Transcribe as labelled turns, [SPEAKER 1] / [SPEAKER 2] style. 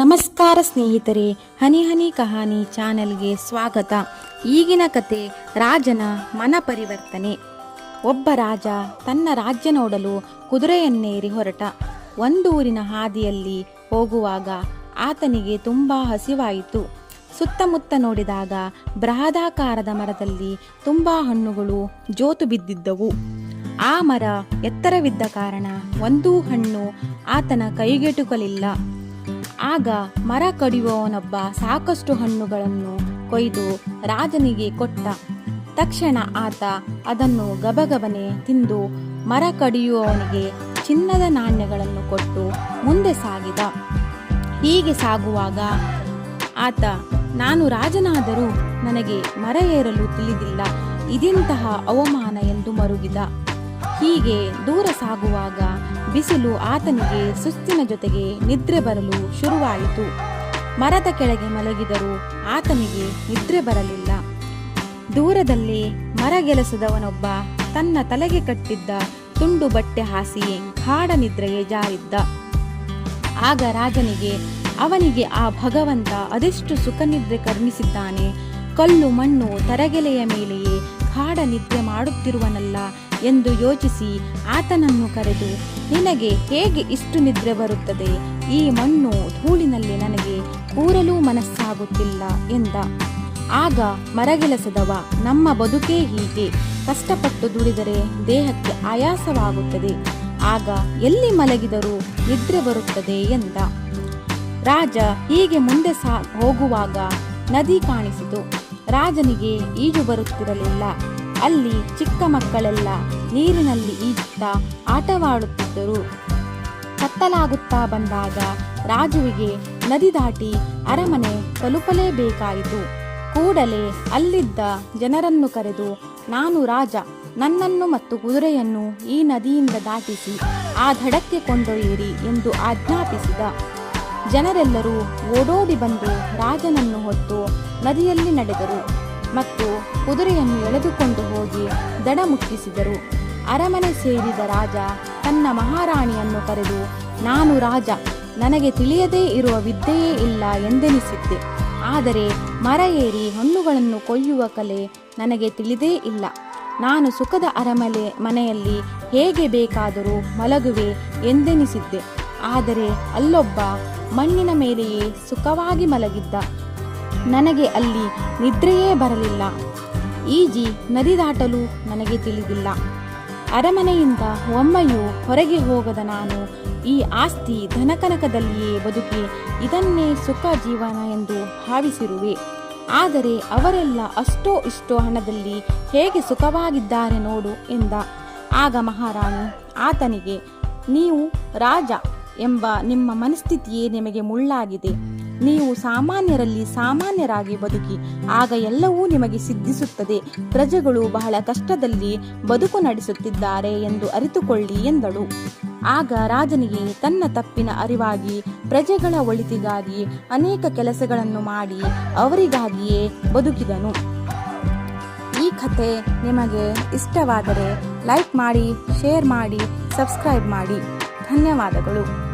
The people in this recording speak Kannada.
[SPEAKER 1] ನಮಸ್ಕಾರ ಸ್ನೇಹಿತರೆ, ಹನಿ ಹನಿ ಕಹಾನಿ ಚಾನೆಲ್ಗೆ ಸ್ವಾಗತ. ಈಗಿನ ಕತೆ, ರಾಜನ ಮನ ಪರಿವರ್ತನೆ. ಒಬ್ಬ ರಾಜ ತನ್ನ ರಾಜ್ಯ ನೋಡಲು ಕುದುರೆಯನ್ನೇರಿ ಹೊರಟ. ಒಂದೂರಿನ ಹಾದಿಯಲ್ಲಿ ಹೋಗುವಾಗ ಆತನಿಗೆ ತುಂಬ ಹಸಿವಾಯಿತು. ಸುತ್ತಮುತ್ತ ನೋಡಿದಾಗ ಬೃಹದಾಕಾರದ ಮರದಲ್ಲಿ ತುಂಬ ಹಣ್ಣುಗಳು ಜೋತು ಬಿದ್ದಿದ್ದವು. ಆ ಮರ ಎತ್ತರವಿದ್ದ ಕಾರಣ ಒಂದೂ ಹಣ್ಣು ಆತನ ಕೈಗೆಟುಕಲಿಲ್ಲ. ಆಗ ಮರ ಕಡಿಯುವವನೊಬ್ಬ ಸಾಕಷ್ಟು ಹಣ್ಣುಗಳನ್ನು ಕೊಯ್ದು ರಾಜನಿಗೆ ಕೊಟ್ಟ. ತಕ್ಷಣ ಆತ ಅದನ್ನು ಗಬಗಬನೆ ತಿಂದು ಮರ ಕಡಿಯುವವನಿಗೆ ಚಿನ್ನದ ನಾಣ್ಯಗಳನ್ನು ಕೊಟ್ಟು ಮುಂದೆ ಸಾಗಿದ. ಹೀಗೆ ಸಾಗುವಾಗ ಆತ, ನಾನು ರಾಜನಾದರೂ ನನಗೆ ಮರ ಏರಲು ತಿಳಿದಿಲ್ಲ. ಇದೆಂತಹ ಅವಮಾನ ಎಂದು ಮರುಗಿದ. ಹೀಗೆ ದೂರ ಸಾಗುವಾಗ ಬಿಸಿಲು ಆತನಿಗೆ ಸುಸ್ತಿನ ಜೊತೆಗೆ ನಿದ್ರೆ ಬರಲು ಶುರುವಾಯಿತು. ಮರದ ಕೆಳಗೆ ಮಲಗಿದರೂ ಆತನಿಗೆ ನಿದ್ರೆ ಬರಲಿಲ್ಲ. ದೂರದಲ್ಲಿ ಮರಗೆಲಸದವನೊಬ್ಬ ತನ್ನ ತಲೆಗೆ ಕಟ್ಟಿದ್ದ ತುಂಡು ಬಟ್ಟೆ ಹಾಸಿ ಗಾಢ ನಿದ್ರೆಗೆ ಜಾರಿದ್ದ. ಆಗ ರಾಜನಿಗೆ, ಅವನಿಗೆ ಆ ಭಗವಂತ ಅದೆಷ್ಟು ಸುಖನಿದ್ರೆ ಕರ್ಮಿಸಿದ್ದಾನೆ ಕಲ್ಲು ಮಣ್ಣು ತರಗೆಲೆಯ ಮೇಲೆಯೇ ಗಾಢ ನಿದ್ರೆ ಮಾಡುತ್ತಿರುವನಲ್ಲ ಎಂದು ಯೋಚಿಸಿ ಆತನನ್ನು ಕರೆದು, ನಿನಗೆ ಹೇಗೆ ಇಷ್ಟು ನಿದ್ರೆ ಬರುತ್ತದೆ? ಈ ಮಣ್ಣು ಧೂಳಿನಲ್ಲಿ ನನಗೆ ಕೂರಲೂ ಮನಸ್ಸಾಗುತ್ತಿಲ್ಲ ಎಂದ. ಆಗ ಮರಗೆಲಸದವ, ನಮ್ಮ ಬದುಕೇ ಹೀಗೆ. ಕಷ್ಟಪಟ್ಟು ದುಡಿದರೆ ದೇಹಕ್ಕೆ ಆಯಾಸವಾಗುತ್ತದೆ. ಆಗ ಎಲ್ಲಿ ಮಲಗಿದರೂ ನಿದ್ರೆ ಬರುತ್ತದೆ ಎಂದ. ರಾಜ ಹೀಗೆ ಮುಂದೆ ಸಾ ಹೋಗುವಾಗ ನದಿ ಕಾಣಿಸಿತು. ರಾಜನಿಗೆ ಈಜು ಬರುತ್ತಿರಲಿಲ್ಲ. ಅಲ್ಲಿ ಚಿಕ್ಕ ಮಕ್ಕಳೆಲ್ಲ ನೀರಿನಲ್ಲಿ ಈಜುತ್ತಾ ಆಟವಾಡುತ್ತಿದ್ದರು. ಕತ್ತಲಾಗುತ್ತಾ ಬಂದಾಗ ರಾಜುವಿಗೆ ನದಿ ದಾಟಿ ಅರಮನೆ ತಲುಪಲೇಬೇಕಾಯಿತು. ಕೂಡಲೇ ಅಲ್ಲಿದ್ದ ಜನರನ್ನು ಕರೆದು, ನಾನು ರಾಜ, ನನ್ನನ್ನು ಮತ್ತು ಕುದುರೆಯನ್ನು ಈ ನದಿಯಿಂದ ದಾಟಿಸಿ, ಆ ದಡಕ್ಕೆ ಕೊಂಡೊಯ್ಯಿರಿ ಎಂದು ಆಜ್ಞಾಪಿಸಿದ. ಜನರೆಲ್ಲರೂ ಓಡೋಡಿ ಬಂದು ರಾಜನನ್ನು ಹೊತ್ತು ನದಿಯಲ್ಲಿ ನಡೆದರು ಮತ್ತು ಕುದುರೆಯನ್ನು ಎಳೆದುಕೊಂಡು ಹೋಗಿ ದಡ ಮುಟ್ಟಿಸಿದರು. ಅರಮನೆ ಸೇರಿದ ರಾಜ ತನ್ನ ಮಹಾರಾಣಿಯನ್ನು ಕರೆದು, ನಾನು ರಾಜ, ನನಗೆ ತಿಳಿಯದೇ ಇರುವ ವಿದ್ಯೆಯೇ ಇಲ್ಲ ಎಂದೆನಿಸಿದ್ದೆ. ಆದರೆ ಮರ ಏರಿ ಹಣ್ಣುಗಳನ್ನು ಕೊಯ್ಯುವ ಕಲೆ ನನಗೆ ತಿಳಿದೇ ಇಲ್ಲ. ನಾನು ಸುಖದ ಅರಮನೆ ಮನೆಯಲ್ಲಿ ಹೇಗೆ ಬೇಕಾದರೂ ಮಲಗುವೆ ಎಂದೆನಿಸಿದ್ದೆ. ಆದರೆ ಅಲ್ಲೊಬ್ಬ ಮಣ್ಣಿನ ಮೇಲೆಯೇ ಸುಖವಾಗಿ ಮಲಗಿದ್ದ. ನನಗೆ ಅಲ್ಲಿ ನಿದ್ರೆಯೇ ಬರಲಿಲ್ಲ. ಈಜಿ ನದಿ ದಾಟಲು ನನಗೆ ತಿಳಿದಿಲ್ಲ. ಅರಮನೆಯಿಂದ ಒಮ್ಮೆಯೂ ಹೊರಗೆ ಹೋಗದ ನಾನು ಈ ಆಸ್ತಿ ಧನಕನಕದಲ್ಲಿಯೇ ಬದುಕಿ ಇದನ್ನೇ ಸುಖ ಜೀವನ ಎಂದು ಭಾವಿಸಿರುವೆ. ಆದರೆ ಅವರೆಲ್ಲ ಅಷ್ಟೋ ಇಷ್ಟೋ ಹಣದಲ್ಲಿ ಹೇಗೆ ಸುಖವಾಗಿದ್ದಾರೆ ನೋಡು ಎಂದ. ಆಗ ಮಹಾರಾಣಿ, ಆತನಿಗೆ, ನೀವು ರಾಜ ಎಂಬ ನಿಮ್ಮ ಮನಸ್ಥಿತಿಯೇ ನಿಮಗೆ ಮುಳ್ಳಾಗಿದೆ. ನೀವು ಸಾಮಾನ್ಯರಲ್ಲಿ ಸಾಮಾನ್ಯರಾಗಿ ಬದುಕಿ, ಆಗ ಎಲ್ಲವೂ ನಿಮಗೆ ಸಿದ್ಧಿಸುತ್ತದೆ. ಪ್ರಜೆಗಳು ಬಹಳ ಕಷ್ಟದಲ್ಲಿ ಬದುಕು ನಡೆಸುತ್ತಿದ್ದಾರೆ ಎಂದು ಅರಿತುಕೊಳ್ಳಿ ಎಂದಳು. ಆಗ ರಾಜನಿಗೆ ತನ್ನ ತಪ್ಪಿನ ಅರಿವಾಗಿ, ಪ್ರಜೆಗಳ ಒಳಿತಿಗಾಗಿ ಅನೇಕ ಕೆಲಸಗಳನ್ನು ಮಾಡಿ ಅವರಿಗಾಗಿಯೇ ಬದುಕಿದನು. ಈ ಕಥೆ ನಿಮಗೆ ಇಷ್ಟವಾದರೆ ಲೈಕ್ ಮಾಡಿ, ಶೇರ್ ಮಾಡಿ, ಸಬ್ಸ್ಕ್ರೈಬ್ ಮಾಡಿ. ಧನ್ಯವಾದಗಳು.